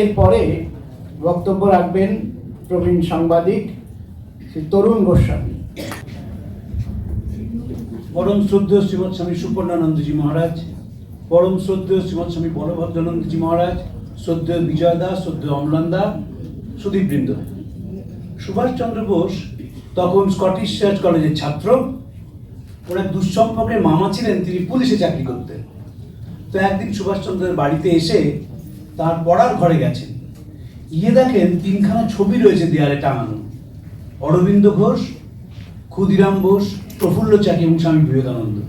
এরপরে বক্তব্য রাখবেন প্রবীণ সাংবাদিক শ্রী তরুণ গোস্বামী। পরম শ্রদ্ধেয় শ্রীমৎ স্বামী সুপর্ণানন্দজি মহারাজ, পরম শ্রদ্ধেয় শ্রীমৎ স্বামী বলভদ্রানন্দজি মহারাজ, শ্রদ্ধেয় বিজয় দাস শ্রদ্ধেয় অমলান দা সুদীপবৃন্দ। সুভাষচন্দ্র বোস তখন স্কটিশ চার্চ কলেজের ছাত্র। ওনার দুঃসম্পর্কের মামা ছিলেন, তিনি পুলিশে চাকরি করতেন। তো একদিন সুভাষচন্দ্রের বাড়িতে এসে তার পড়ার ঘরে গেছেন। গিয়ে দেখেন তিনখানা ছবি রয়েছে দেয়ালে টাঙানো। অরবিন্দ ঘোষ, ক্ষুদিরাম বোস, প্রফুল্ল চাকি এবং স্বামী বিবেকানন্দ।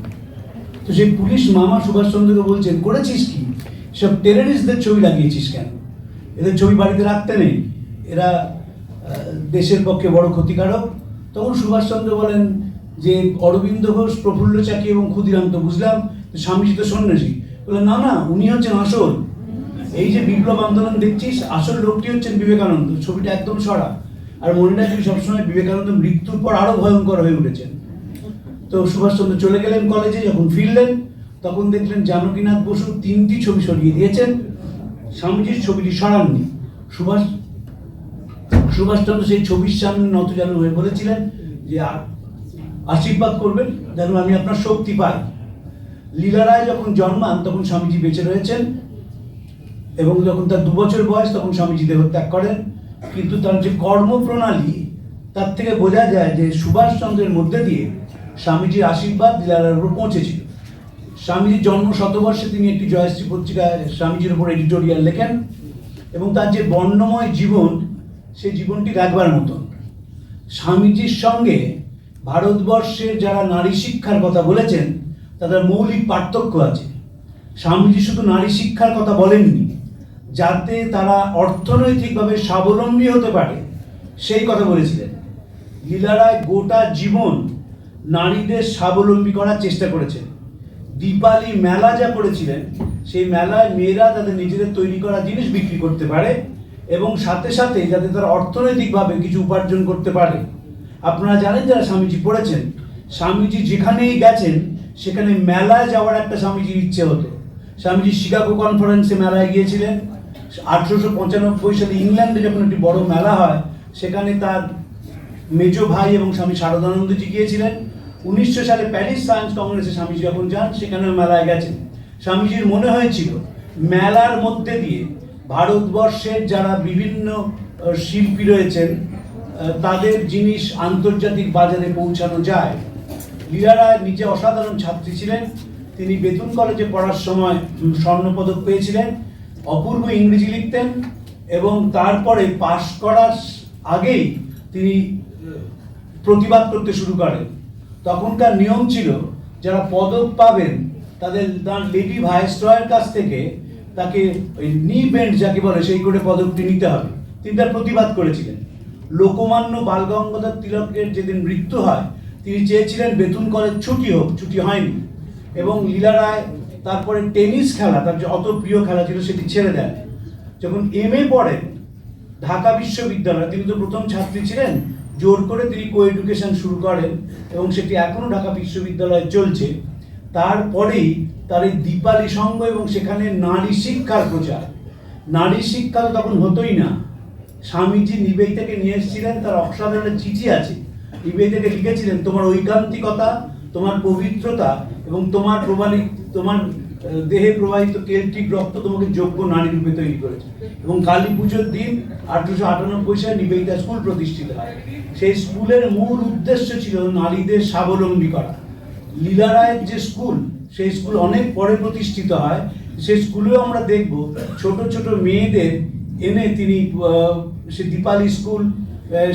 তো সেই পুলিশ মামা সুভাষচন্দ্রকে বলছেন, করেছিস কি? সব টেররিস্টদের ছবি লাগিয়েছিস কেন? এদের ছবি বাড়িতে রাখতে নেই। এরা দেশের পক্ষে বড় ক্ষতিকারক। তখন সুভাষচন্দ্র বলেন যে, অরবিন্দ ঘোষ, প্রফুল্ল চাকি এবং ক্ষুদিরাম, তো বুঝলাম, স্বামীজি তো সন্ন্যাসী। বলে না না, উনি হচ্ছেন আসল। এই যে বিপ্লব আন্দোলন দেখছিস, আসল লোকটি হচ্ছেন বিবেকানন্দ। ছবিটা একদম সরা। আর মনে রাখবি সবসময় বিবেকানন্দ মৃত্যুর পর আরও ভয়ঙ্কর হয়ে উঠেছেন। তো সুভাষচন্দ্র চলে গেলেন কলেজে, যখন ফিরলেন, তখন দেখলেন জানকীনাথ বসু তিনটি ছবি সরিয়ে দিয়েছেন। স্বামীজির ছবিটি সরাননি। সুভাষ, সুভাষচন্দ্র সেই ছবির সামনে নতজানু হয়ে বলেছিলেন যে আশীর্বাদ করবেন যেন আমি আপনার শক্তি পাই। লীলা রায় যখন জন্মান, তখন স্বামীজি বেঁচে রয়েছেন। এবং যখন তার দু বছর বয়স, তখন স্বামীজি দেহত্যাগ করেন। কিন্তু তার যে কর্মপ্রণালী, তার থেকে বোঝা যায় যে সুভাষচন্দ্রের মধ্যে দিয়ে স্বামীজির আশীর্বাদ লীলার উপর পৌঁছেছিল। স্বামীজির জন্ম শতবর্ষে তিনি একটি জয়শ্রী পত্রিকায় স্বামীজির উপর এডিটোরিয়াল লেখেন এবং তার যে বর্ণময় জীবন, সেই জীবনটি রাখবার মতন। স্বামীজির সঙ্গে ভারতবর্ষের যারা নারী শিক্ষার কথা বলেছেন, তাদের মৌলিক পার্থক্য আছে। স্বামীজি শুধু নারী শিক্ষার কথা বলেননি যাতে তারা অর্থনৈতিকভাবে স্বাবলম্বী হতে পারে, সেই কথা বলেছিলেন। লীলারায় গোটা জীবন নারীদের স্বাবলম্বী করার চেষ্টা করেছেন। দীপালি মেলা যা করেছিলেন, সেই মেলায় মেয়েরা তাদের নিজেদের তৈরি করা জিনিস বিক্রি করতে পারে এবং সাথে সাথে যাতে তারা অর্থনৈতিকভাবে কিছু উপার্জন করতে পারে। আপনারা জানেন যারা স্বামীজি পড়েছেন, স্বামীজি যেখানেই গেছেন, সেখানে মেলায় যাওয়ার একটা স্বামীজির ইচ্ছে হতো। স্বামীজি শিকাগো কনফারেন্সে মেলায় গিয়েছিলেন। আঠেরোশো পঁচানব্বই সালে ইংল্যান্ডে যখন একটি বড় মেলা হয়, সেখানে তার মেজ ভাই এবং স্বামী শারদানন্দজি গিয়েছিলেন। উনিশশো সালে প্যারিস সায়েন্স কংগ্রেসে স্বামীজি যখন যান সেখানেও মেলায় গেছেন। স্বামীজির মনে হয়েছিল, মেলার মধ্যে দিয়ে ভারতবর্ষের যারা বিভিন্ন শিল্পী রয়েছেন তাদের জিনিস আন্তর্জাতিক বাজারে পৌঁছানো যায়। লীলা রায় নিজে অসাধারণ ছাত্রী ছিলেন। তিনি বেতন কলেজে পড়ার সময় স্বর্ণপদক পেয়েছিলেন। অপূর্ব ইংরেজি লিখতেন এবং তারপরে পাশ করার আগেই তিনি প্রতিবাদ করতে শুরু করেন। তখনকার নিয়ম ছিল, যারা পদক পাবেন, তাদের, তার লেডি ভাইসরয়ের কাছ থেকে তাকে ওই নি বেন্ড যাকে বলে, সেই করে পদকটি নিতে হবে। তিনি তার প্রতিবাদ করেছিলেন। লোকমান্য বালগঙ্গাধর তিলকের যেদিন মৃত্যু হয়, তিনি চেয়েছিলেন বেতন কলেজ ছুটি হোক, ছুটি হয়নি। এবং লীলা রায় তারপরে টেনিস খেলা, তার যে অত প্রিয় খেলা ছিল সেটি ছেড়ে দেন। যখন এম এ পড়েন, ঢাকা বিশ্ববিদ্যালয় তিনি তো প্রথম ছাত্রী ছিলেন, জোর করে তিনি কো এডুকেশন শুরু করেন এবং সেটি এখনও ঢাকা বিশ্ববিদ্যালয়ে চলছে। তারপরেই তার এই দীপালি সংঘ এবং সেখানে নারী শিক্ষার প্রচার। নারী শিক্ষা তো তখন হতোই না। স্বামীজি নিবেই থেকে নিয়ে এসেছিলেন, তার অসাধারণ চিঠি আছে। নিবেই থেকে লিখেছিলেন, তোমার ঐকান্তিকতা, তোমার পবিত্রতা এবং তোমার প্রবাহিত তোমার দেহে প্রবাহিত কেল্টিক রক্ত তোমাকে যোগ্য নারী রূপে তৈরি করেছে। এবং কালী পুজোর দিন আঠারোশো আটানব্বই সালে নিবেদিতা স্কুল প্রতিষ্ঠিত হয়। সেই স্কুলের মূল উদ্দেশ্য ছিল নারীদের স্বাবলম্বী করা। লীলা রায়ের যে স্কুল, সেই স্কুল অনেক পরে প্রতিষ্ঠিত হয়। সেই স্কুলেও আমরা দেখব ছোট ছোট মেয়েদের এনে তিনি সে দীপালি স্কুল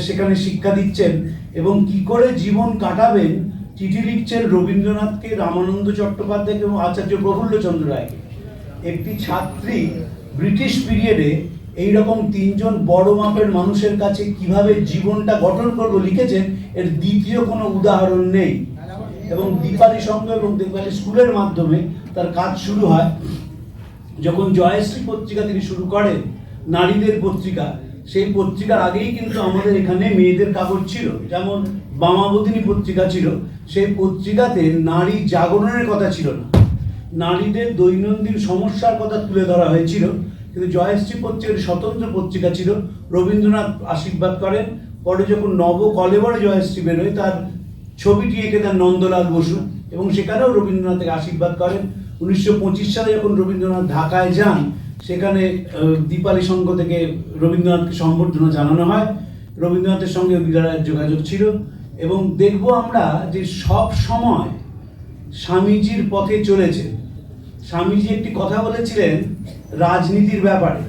সেখানে শিক্ষা দিচ্ছেন এবং কি করে জীবন কাটাবেন চিঠি লিখছেন রবীন্দ্রনাথকে রামানন্দ চট্টোপাধ্যায়কে এবং আচার্য প্রফুল্লচন্দ্র রায়কে একটি ছাত্রী ব্রিটিশ পিরিয়ডে এইরকম তিনজন বড় মাপের মানুষের কাছে কীভাবে জীবনটা গঠন করব লিখেছেন, এর দ্বিতীয় কোনো উদাহরণ নেই। এবং দীপালি সংঘ এবং দীপালি স্কুলের মাধ্যমে তার কাজ শুরু হয়। যখন জয়শ্রী পত্রিকা তিনি শুরু করেন, নারীদের পত্রিকা সেই পত্রিকার আগেই কিন্তু আমাদের এখানে মেয়েদের কাগজ ছিল। যেমন বামাবদিনী পত্রিকা ছিল, সেই পত্রিকাতে নারী জাগরণের কথা ছিল না। নারীদের দৈনন্দিন সমস্যার কথা তুলে ধরা হয়েছিল। কিন্তু জয়শ্রী পত্রিকার স্বতন্ত্র পত্রিকা ছিল, রবীন্দ্রনাথ আশীর্বাদ করেন। পরে যখন নব কলেবরে জয়শ্রী বেরোয়, তার ছবিটি এঁকে দেন নন্দলাল বসু এবং সেখানেও রবীন্দ্রনাথকে আশীর্বাদ করেন। উনিশশো পঁচিশ সালে যখন রবীন্দ্রনাথ ঢাকায় যান সেখানে দীপালি সংঘ থেকে রবীন্দ্রনাথকে সম্বর্ধনা জানানো হয়। রবীন্দ্রনাথের সঙ্গে বিরাটের যোগাযোগ ছিল এবং দেখব আমরা যে সব সময় স্বামীজির পথে চলেছে। স্বামীজি একটি কথা বলেছিলেন রাজনীতির ব্যাপারে।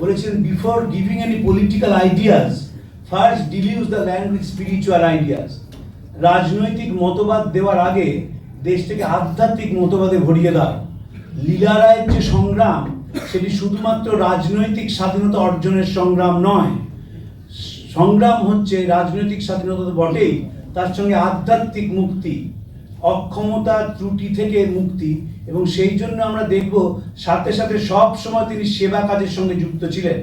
বলেছিলেন before giving any political ideas first deluge the land with spiritual ideas রাজনৈতিক মতবাদ দেওয়ার আগে দেশটাকে আধ্যাত্মিক মতবাদে ভরিয়ে দাও। লীলা রায়ের যে সংগ্রাম সেটি শুধুমাত্র রাজনৈতিক স্বাধীনতা অর্জনের সংগ্রাম নয়। সংগ্রাম হচ্ছে রাজনৈতিক স্বাধীনতা তো বটেই, তার সঙ্গে আধ্যাত্মিক মুক্তি, অক্ষমতা ত্রুটি থেকে মুক্তি, এবং সেই জন্য আমরা দেখব সাথে সাথে সব সময় তিনি সেবা কাজের সঙ্গে যুক্ত ছিলেন।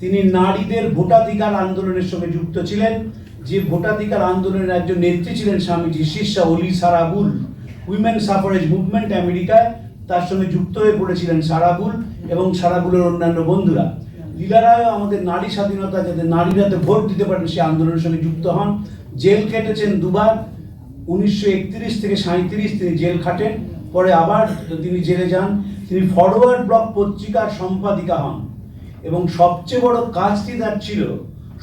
তিনি নারীদের ভোটাধিকার আন্দোলনের সঙ্গে যুক্ত ছিলেন। যে ভোটাধিকার আন্দোলনের একজন নেত্রী ছিলেন স্বামীজি শিষ্যা অলি সারাবুল উইমেন সাফারেজ মুভমেন্ট আমেরিকায় তার সঙ্গে যুক্ত হয়ে পড়েছিলেন সারাবুল এবং সারাবুলের অন্যান্য বন্ধুরা। লীলারায় আমাদের নারী স্বাধীনতা যাতে নারীরা তো ভোট দিতে পারেন, সে আন্দোলনের সঙ্গে যুক্ত হন। জেল কেটেছেন দুবার, উনিশশো একত্রিশ থেকে সাঁত্রিশ তিনি জেল খাটেন, পরে আবার তিনি জেলে যান। তিনি ফরওয়ার্ড ব্লক পত্রিকার সম্পাদিকা হন। এবং সবচেয়ে বড় কাজটি তার ছিল,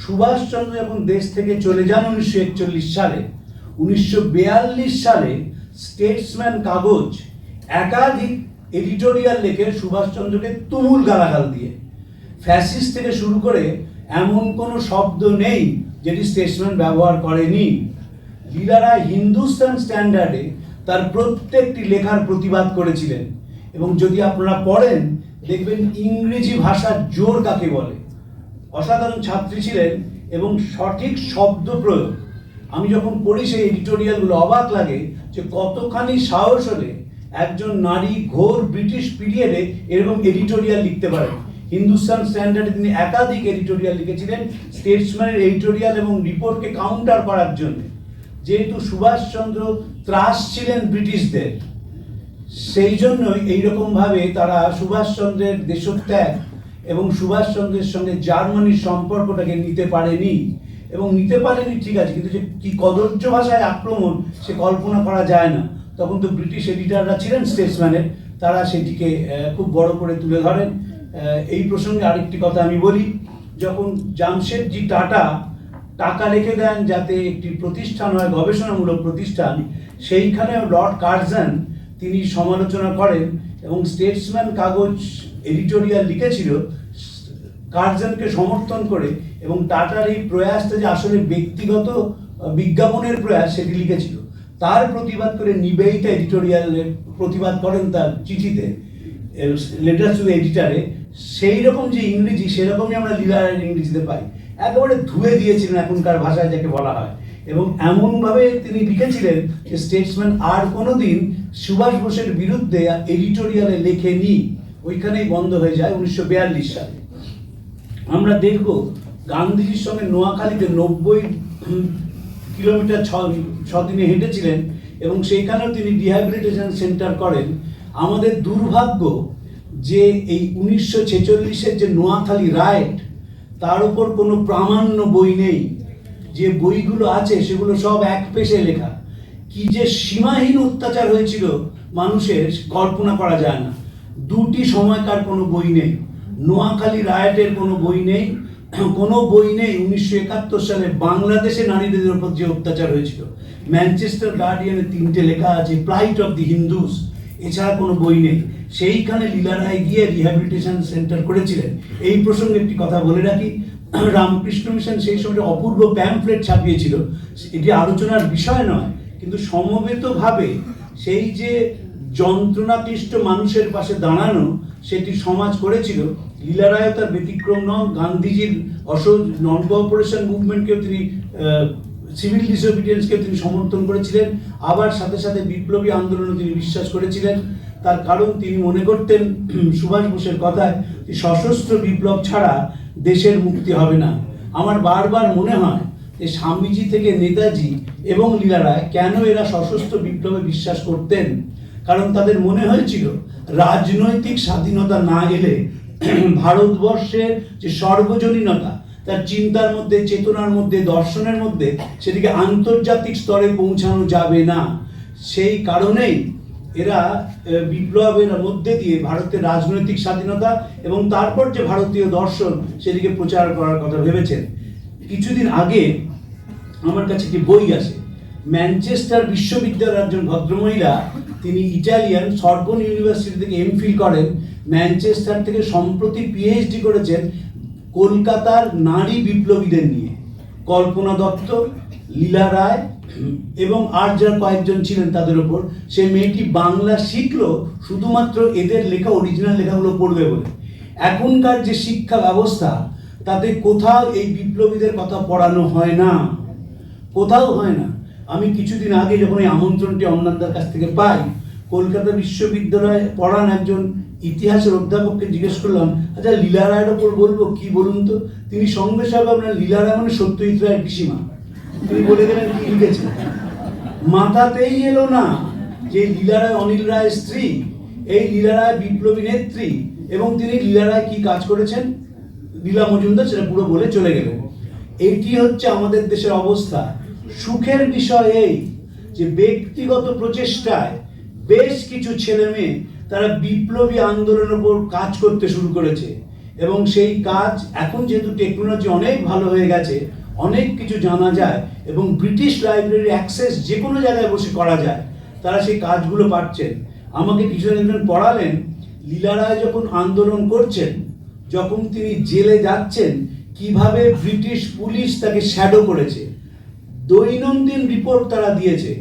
সুভাষচন্দ্র যখন দেশ থেকে চলে যান উনিশশো একচল্লিশ সালে, উনিশশো বিয়াল্লিশ সালে স্টেটসম্যান কাগজ একাধিক এডিটোরিয়াল লেখে সুভাষচন্দ্রকে তুমুল গালাগাল দিয়ে। ফ্যাসিস থেকে শুরু করে এমন কোনো শব্দ নেই যেটি স্টেটসম্যান ব্যবহার করেনি। লীলারা হিন্দুস্তান স্ট্যান্ডার্ডে তার প্রত্যেকটি লেখার প্রতিবাদ করেছিলেন এবং যদি আপনারা পড়েন, দেখবেন ইংরেজি ভাষার জোর কাকে বলে। অসাধারণ ছাত্রী ছিলেন এবং সঠিক শব্দ প্রয়োগ। আমি যখন পড়ি সেই এডিটোরিয়ালগুলো অবাক লাগে যে কতখানি সাহস হলে একজন নারী ঘোর ব্রিটিশ পিরিয়ডে এরকম এডিটোরিয়াল লিখতে পারেন। হিন্দুস্তান স্ট্যান্ডার্ডে তিনি একাধিক এডিটোরিয়াল লিখেছিলেন স্টেটসম্যানের এডিটোরিয়াল এবং রিপোর্টকে কাউন্টার করার জন্য। যেহেতু সুভাষচন্দ্র ত্রাস ছিলেন ব্রিটিশদের, সেই জন্যই এইরকমভাবে তারা সুভাষচন্দ্রের দেশত্যাগ এবং সুভাষচন্দ্রের সঙ্গে জার্মানির সম্পর্কটাকে নিতে পারেনি। এবং নিতে পারেনি ঠিক আছে, কিন্তু যে কি কদর্য ভাষায় আক্রমণ, সে কল্পনা করা যায় না। তখন তো ব্রিটিশ এডিটাররা ছিলেন স্টেটসম্যানের তারা সেটিকে খুব বড় করে তুলে ধরেন। এই প্রসঙ্গে আরেকটি কথা আমি বলি। যখন জামশেদজি টাটা টাকা রেখে দেন যাতে একটি প্রতিষ্ঠান হয়, গবেষণামূলক প্রতিষ্ঠান সেইখানেও লর্ড কার্জন তিনি সমালোচনা করেন এবং স্টেটসম্যান কাগজ এডিটোরিয়াল লিখেছিল কার্জনকে সমর্থন করে এবং টাটার এই প্রয়াসটা যে আসলে ব্যক্তিগত বিজ্ঞাপনের প্রয়াস, সেটি লিখেছিল। তার প্রতিবাদ করে নিবেদিতা এডিটোরিয়ালের প্রতিবাদ করেন তার চিঠিতে লেটার টু এডিটারে, সেই রকম যে ইংরেজি সেরকমই আমরা লীলার ইংরেজিতে পাই। একেবারে ধুয়ে দিয়েছিলেন এখনকার ভাষায় যাকে বলা হয়। এবং এমনভাবে তিনি লিখেছিলেন যে, স্টেটসম্যান আর কোনোদিন সুভাষ বোসের বিরুদ্ধে এডিটোরিয়ালে লেখেনি। ওইখানেই বন্ধ হয়ে যায় উনিশশো বিয়াল্লিশ সালে। আমরা দেখব, গান্ধীজির সঙ্গে নোয়াখালীতে নব্বই কিলোমিটার ছ ছদিনে হেঁটেছিলেন এবং সেইখানেও তিনি রিহ্যাবিলিটেশন সেন্টার করেন। আমাদের দুর্ভাগ্য যে এই উনিশশো ছেচল্লিশের যে নোয়াখালী রাইট তার উপর কোনো প্রামাণ্য বই নেই। যে বইগুলো আছে, সেগুলো সব এক পেশে লেখা। কি যে সীমাহীন অত্যাচার হয়েছিল মানুষের, কল্পনা করা যায় না। দুটি সময়কার কোনো বই নেই। নোয়াখালী রায়টের কোনো বই নেই। কোনো বই নেই উনিশশো একাত্তর সালে বাংলাদেশে নারীদের উপর যে অত্যাচার হয়েছিল। ম্যানচেস্টার গার্ডিয়ানে তিনটে লেখা আছে, প্লাইট অফ দি হিন্দুস এছাড়া কোনো বই নেই। সেইখানে লীলা রায় গিয়ে রিহ্যাবিলিটেশন সেন্টার করেছিলেন। এই প্রসঙ্গে একটি কথা বলে রাখি, রামকৃষ্ণ মিশন সেই সময় অপূর্ব প্যাম্পলেট ছাপিয়েছিল। এটি আলোচনার বিষয় নয়, কিন্তু সমবেতভাবে সেই যে যন্ত্রণাক্লিষ্ট মানুষের পাশে দাঁড়ানো সেটি সমাজ করেছিল। লীলা রায় তার ব্যতিক্রম নন। গান্ধীজির অসহযোগ নন কোঅপারেশন মুভমেন্টকেও তিনি সিভিল ডিসোবিডিয়েন্সকে তিনি সমর্থন করেছিলেন। আবার সাথে সাথে বিপ্লবী আন্দোলনে তিনি বিশ্বাস করেছিলেন। তার কারণ তিনি মনে করতেন সুভাষ বোসের কথায় সশস্ত্র বিপ্লব ছাড়া দেশের মুক্তি হবে না। আমার বারবার মনে হয় যে স্বামীজি থেকে নেতাজি এবং লীলা রায় কেন এরা সশস্ত্র বিপ্লবে বিশ্বাস করতেন? কারণ তাদের মনে হয়েছিল রাজনৈতিক স্বাধীনতা না এলে ভারতবর্ষের যে সর্বজনীনতা, তার চিন্তার মধ্যে, চেতনার মধ্যে, দর্শনের মধ্যে সেটিকে আন্তর্জাতিক স্তরে পৌঁছানো যাবে না। সেই কারণেই এরা বিপ্লবের মধ্যে দিয়ে ভারতের রাজনৈতিক স্বাধীনতা এবং তারপর যে ভারতীয় দর্শন সেটিকে প্রচার করার কথা ভেবেছেন। কিছুদিন আগে আমার কাছে একটি বই আছে ম্যানচেস্টার বিশ্ববিদ্যালয়ের একজন ভদ্রমহিলা, তিনি ইটালিয়ান সরবন ইউনিভার্সিটি থেকে এমফিল করেন। ম্যানচেস্টার থেকে সম্প্রতি পিএইচডি করেছেন কলকাতার নারী বিপ্লবীদের নিয়ে। কল্পনা দত্ত, লীলা রায় এবং আর যার কয়েকজন ছিলেন তাদের ওপর। সে মেয়েটি বাংলা শিখলো, শুধুমাত্র এদের লেখা অরিজিনাল লেখাগুলো পড়বে বলে। এখনকার যে শিক্ষা ব্যবস্থা, তাতে কোথাও এই বিপ্লবীদের কথা পড়ানো হয় না। কোথাও হয় না। আমি কিছুদিন আগে যখন এই আমন্ত্রণটি অমলানদার কাছ থেকে পাই, কলকাতা বিশ্ববিদ্যালয়ে পড়ান একজন ইতিহাসের অধ্যাপককে জিজ্ঞেস করলাম আচ্ছা লীলা রায়ের ওপর বলব, কি বলুন তো? তিনি সঙ্গে সঙ্গে আপনার লীলা রায় মানে সত্যজিৎ রায়ের পিসিমা। তিনি বলে গেলেন কি লিখেছেন? মাথাতেই এলো না যে লীলা রায় অনিল রায়ের স্ত্রী, এই লীলা রায় বিপ্লবী নেত্রী, এবং তিনি লীলা রায় কি কাজ করেছেন? লীলা মজুমদার সেটা পুরো বলে চলে গেলেন। এটি হচ্ছে আমাদের দেশের অবস্থা। সুখের বিষয় এই যে ব্যক্তিগত প্রচেষ্টায় বেশ কিছু ছেলে মেয়ে তারা বিপ্লবী আন্দোলনের উপর কাজ করতে শুরু করেছে। এবং সেই কাজ এখন যেহেতু টেকনোলজি অনেক ভালো হয়ে গেছে, অনেক কিছু জানা যায় এবং ব্রিটিশ লাইব্রেরি অ্যাক্সেস যে কোনো জায়গায় বসে করা যায়, তারা সেই কাজগুলো পাচ্ছেন আমাকে কিছু একজন পড়ালেন, লীলা রায় যখন আন্দোলন করছেন, যখন তিনি জেলে যাচ্ছেন, কীভাবে ব্রিটিশ পুলিশ তাকে শ্যাডো করেছে দৈনন্দিন রিপোর্ট তারা দিয়েছে।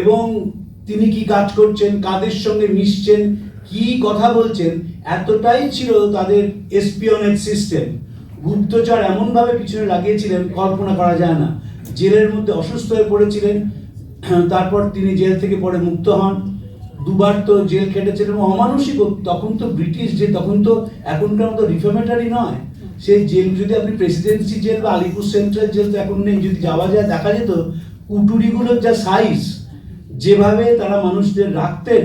এবং তিনি কি কাজ করছেন, কাদের সঙ্গে মিশছেন, কি কথা বলছেন, এতটাই ছিল তাদের এসপিওনেট সিস্টেম গুপ্তচর এমনভাবে পিছনে লাগিয়েছিলেন, কল্পনা করা যায় না। জেলের মধ্যে অসুস্থ হয়ে পড়েছিলেন। তারপর তিনি জেল থেকে পরে মুক্ত হন। দুবার তো জেল খেটেছেন এবং অমানসিক তখন তো ব্রিটিশ যে, তখন তো এখনকার মতো রিফর্মেটারি নয়। সেই জেল, যদি আপনি প্রেসিডেন্সি জেল বা আলিপুর সেন্ট্রাল জেল তো এখন নেই, যদি যাওয়া যায়, দেখা যেত, কুটুরিগুলোর যা সাইজ যেভাবে তারা মানুষদের রাখতেন,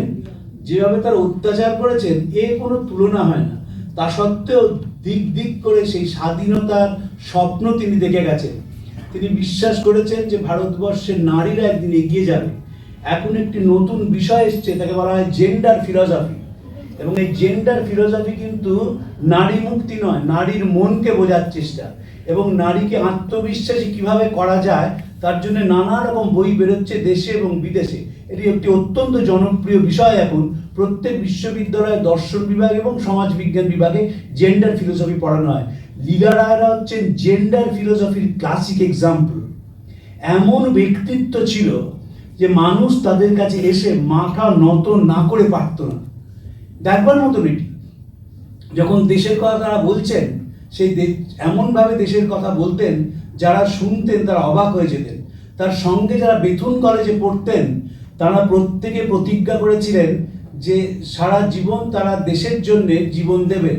যেভাবে তারা অত্যাচার করেছেন, এ কোনো তুলনা হয় না। তা সত্ত্বেও দিক দিক করে সেই স্বাধীনতার স্বপ্ন তিনি দেখে গেছেন। তিনি বিশ্বাস করেছেন যে ভারতবর্ষের নারীরা একদিন এগিয়ে যাবে। এখন একটি নতুন বিষয় এসছে তাকে বলা হয় জেন্ডার ফিলসফি এবং এই জেন্ডার ফিলোসফি কিন্তু নারী মুক্তি নয়, নারীর মনকে বোঝার চেষ্টা। এবং নারীকে আত্মবিশ্বাসী কীভাবে করা যায়, তার জন্য নানা রকম বই বেরোচ্ছে দেশে এবং বিদেশে। এটি একটি অত্যন্ত জনপ্রিয় বিষয় এখন। প্রত্যেক বিশ্ববিদ্যালয়ে দর্শন বিভাগ এবং সমাজ বিজ্ঞান বিভাগে জেন্ডার ফিলোসফি পড়ানো হয়। লীলা রায়রা হচ্ছেন জেন্ডার ফিলোসফির ক্লাসিক এক্সাম্পল এমন ব্যক্তিত্ব ছিল যে মানুষ তাদের কাছে এসে মাথা নত না করে পারত না। দেখবার মতন এটি যখন দেশের কথা তারা বলছেন, সেই এমনভাবে দেশের কথা বলতেন, যারা শুনতেন, তারা অবাক হয়ে যেতেন। তার সঙ্গে যারা বেথুন কলেজে পড়তেন, তারা প্রত্যেকে প্রতিজ্ঞা করেছিলেন যে সারা জীবন তারা দেশের জন্যে জীবন দেবেন।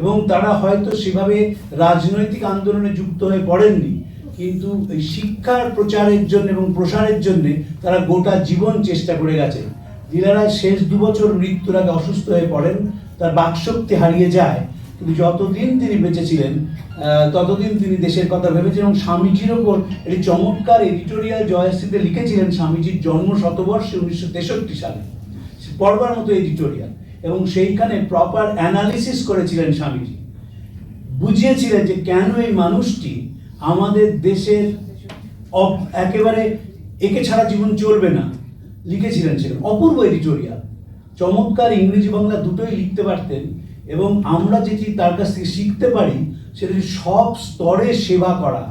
এবং তারা হয়তো সেভাবে রাজনৈতিক আন্দোলনে যুক্ত হয়ে পড়েননি, কিন্তু শিক্ষার প্রচারের জন্য এবং প্রসারের জন্য তারা গোটা জীবন চেষ্টা করে গেছেন। লীলারায় শেষ দু বছর মৃত্যুর আগে অসুস্থ হয়ে পড়েন, তার বাকশক্তি হারিয়ে যায়। কিন্তু যতদিন তিনি বেঁচে ছিলেন ততদিন তিনি দেশের কথা ভেবেছেন এবং স্বামীজির ওপর একটি চমৎকার এডিটোরিয়াল জয়শ্রীতে লিখেছিলেন স্বামীজির জন্ম শতবর্ষে উনিশশো তেষট্টি সালে। পড়বার মতো এডিটোরিয়াল এবং সেইখানে প্রপার অ্যানালিসিস করেছিলেন স্বামীজি। বুঝিয়েছিলেন যে কেন এই মানুষটি আমাদের দেশের একেবারে একে ছাড়া জীবন চলবে না। লিখেছিলেন সেখানে অপূর্ব এডিটোরিয়াল। চমৎকার ইংরেজি বাংলা দুটোই লিখতে পারতেন এবং আমরা যেটি তার কাছ থেকে শিখতে পারি, সেটা সব স্তরে সেবা করা।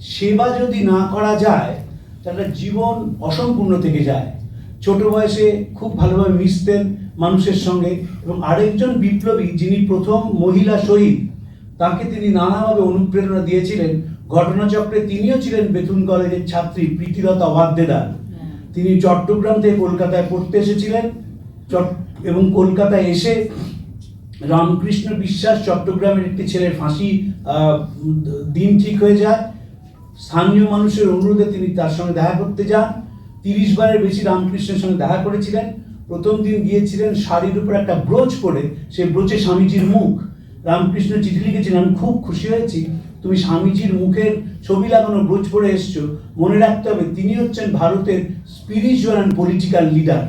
সেবা যদি না করা যায়, তাহলে জীবন অসম্পূর্ণ থেকে যায়। ছোট বয়সে খুব ভালোভাবে মিশতেন মানুষের সঙ্গে এবং আরেকজন বিপ্লবী যিনি প্রথম মহিলা শহীদ, তাকে তিনি নানাভাবে অনুপ্রেরণা দিয়েছিলেন। ঘটনাচক্রে তিনিও ছিলেন বেথুন কলেজের ছাত্রী প্রীতিলতা ওয়াদ্দেদার। তিনি চট্টগ্রাম থেকে কলকাতায় পড়তে এসেছিলেন। এবং কলকাতায় এসে রামকৃষ্ণ বিশ্বাস চট্টগ্রামের একটি ছেলের ফাঁসি দিন ঠিক হয়ে যায়। স্থানীয় মানুষের অনুরোধে তিনি তার সঙ্গে দেখা করতে যান। তিরিশ বারের বেশি রামকৃষ্ণের সঙ্গে দেখা করেছিলেন। প্রথম দিন গিয়েছিলেন, শাড়ির উপর একটা ব্রোচ পরে, সেই ব্রোচে স্বামীজির মুখ। রামকৃষ্ণ চিঠি লিখেছিলেন, আমি খুব খুশি হয়েছি। তুমি স্বামীজির মুখের ছবি লাগানো ব্রোচ পরে এসছো। মনে রাখতে হবে, তিনি হচ্ছেন ভারতের স্পিরিচুয়াল অ্যান্ড পলিটিক্যাল লিডার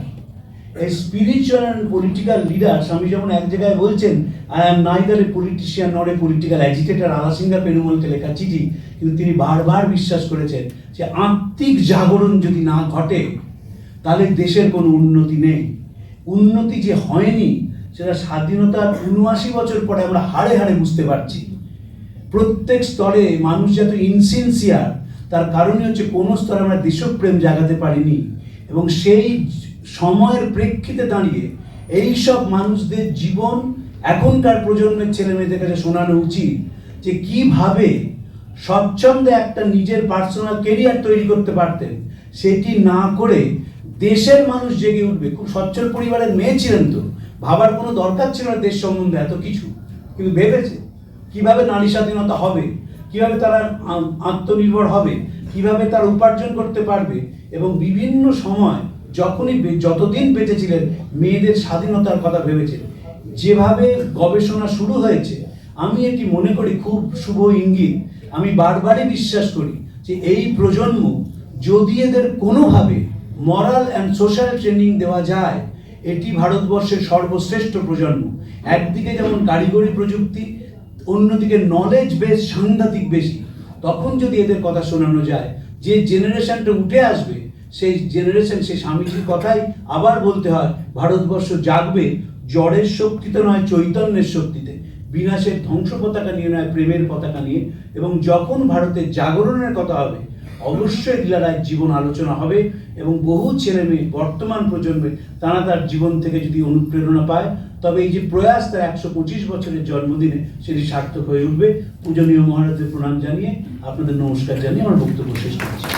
এই spiritual and political leader Swami যেমন এক জায়গায় বলছেন I am neither a politician not a political agitator Alasinga পেরুমলকে লেখা চিঠি। কিন্তু তিনি বারবার বিশ্বাস করেছেন যে আত্মিক জাগরণ যদি না ঘটে, তাহলে দেশের কোনো উন্নতি নেই। উন্নতি যে হয়নি, সেটা স্বাধীনতার উনআশি বছর পরে আমরা হাড়ে হাড়ে বুঝতে পারছি। প্রত্যেক স্তরে মানুষ যত ইনসিনসিয়ার তার কারণে হচ্ছে কোনো স্তরে আমরা দেশপ্রেম জাগাতে পারিনি। এবং সেই সময়ের প্রেক্ষিতে দাঁড়িয়ে এই সব মানুষদের জীবন এখনকার প্রজন্মের ছেলে মেয়েদের কাছে শোনানো উচিত যে কীভাবে স্বচ্ছন্দে একটা নিজের পার্সোনাল কেরিয়ার তৈরি করতে পারতেন। সেটি না করে দেশের মানুষ জেগে উঠবে। খুব সচ্ছল পরিবারের মেয়ে ছিলেন তো। ভাবার কোনো দরকার ছিল না দেশ সম্বন্ধে এত কিছু। কিন্তু ভেবেছে কীভাবে নারী স্বাধীনতা হবে? কীভাবে তারা আত্মনির্ভর হবে? কীভাবে তারা উপার্জন করতে পারবে? এবং বিভিন্ন সময় যখনই যতদিন বেঁচেছিলেন, মেয়েদের স্বাধীনতার কথা ভেবেছেন। যেভাবে গবেষণা শুরু হয়েছে, আমি এটি মনে করি খুব শুভ ইঙ্গিত। আমি বারবারই বিশ্বাস করি যে এই প্রজন্ম যদি এদের কোনোভাবে মরাল অ্যান্ড সোশ্যাল ট্রেনিং দেওয়া যায়, এটি ভারতবর্ষের সর্বশ্রেষ্ঠ প্রজন্ম। একদিকে যেমন কারিগরি প্রযুক্তি অন্যদিকে নলেজ বেশ সাংঘাতিক বেশি। তখন যদি এদের কথা শোনানো যায়, যে জেনারেশনটা উঠে আসবে, সেই জেনারেশন সেই স্বামীজির কথাই আবার বলতে হয়, ভারতবর্ষ জাগবে জ্বরের শক্তিতে নয়, চৈতন্যের শক্তিতে। বিনাশের ধ্বংস পতাকা নিয়ে নয়, প্রেমের পতাকা নিয়ে। এবং যখন ভারতের জাগরণের কথা হবে, অবশ্যই লীলা রায়ের জীবন আলোচনা হবে এবং বহু ছেলে মেয়ে বর্তমান প্রজন্মে তারা তার জীবন থেকে যদি অনুপ্রেরণা পায় তবে এই যে প্রয়াস তার একশো পঁচিশ বছরের জন্মদিনে সেটি সার্থক হয়ে উঠবে। পূজনীয় মহারাজের প্রণাম জানিয়ে আপনাদের নমস্কার জানিয়ে আমার বক্তব্য শেষ করছি।